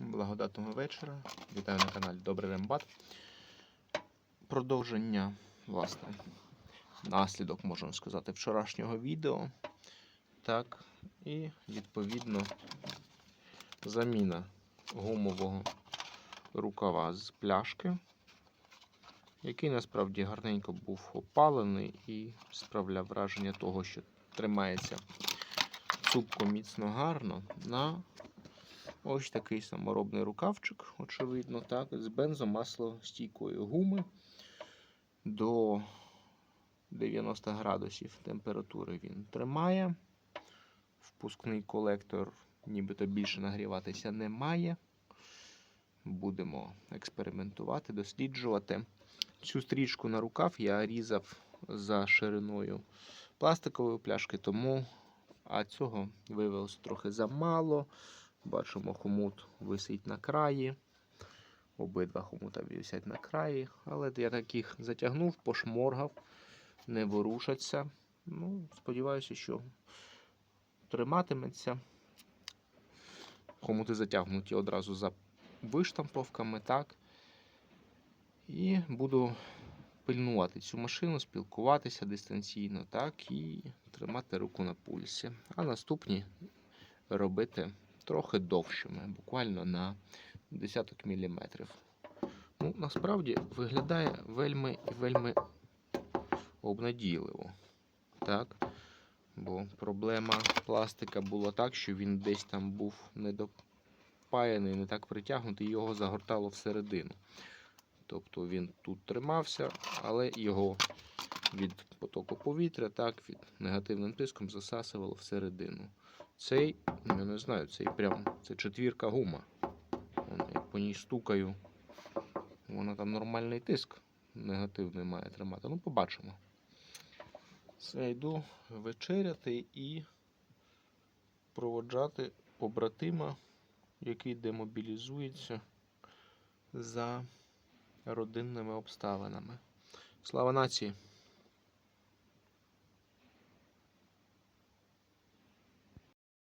Благодатного вечора. Вітаю на каналі Добрий Рембат. Продовження, власне, наслідок, можна сказати, вчорашнього відео. Так, і відповідно заміна гумового рукава з пляшки, який насправді гарненько був опалений і справляв враження того, що тримається цупко міцно гарно на ось такий саморобний рукавчик, очевидно, так, з бензомаслостійкої гуми до 90 градусів температури він тримає. Впускний колектор нібито більше нагріватися не має. Будемо експериментувати, досліджувати. Цю стрічку на рукав я різав за шириною пластикової пляшки, тому а цього виявилося трохи замало. Бачимо, хомут висить на краї. Обидва хомута висять на краї. Але я таких затягнув, пошморгав, не ворушаться. Ну, сподіваюся, що триматиметься. Хомути затягнуті одразу за виштамповками, так. І буду пильнувати цю машину, спілкуватися дистанційно, так, і тримати руку на пульсі. А наступні робити трохи довшими, буквально на десяток міліметрів. Ну, насправді виглядає вельми вельми обнадійливо. Так? Бо проблема пластика була так, що він десь там був недопаяний, не так притягнутий, його загортало всередину. Тобто він тут тримався, але його від потоку повітря, так, від негативним тиском засасувало всередину. Цей, я не знаю, цей прям це четвірка гума. Як по ній стукаю, вона там нормальний тиск негативний має тримати. Ну, побачимо. Все, йду вечеряти і проводжати побратима, який демобілізується за родинними обставинами. Слава нації!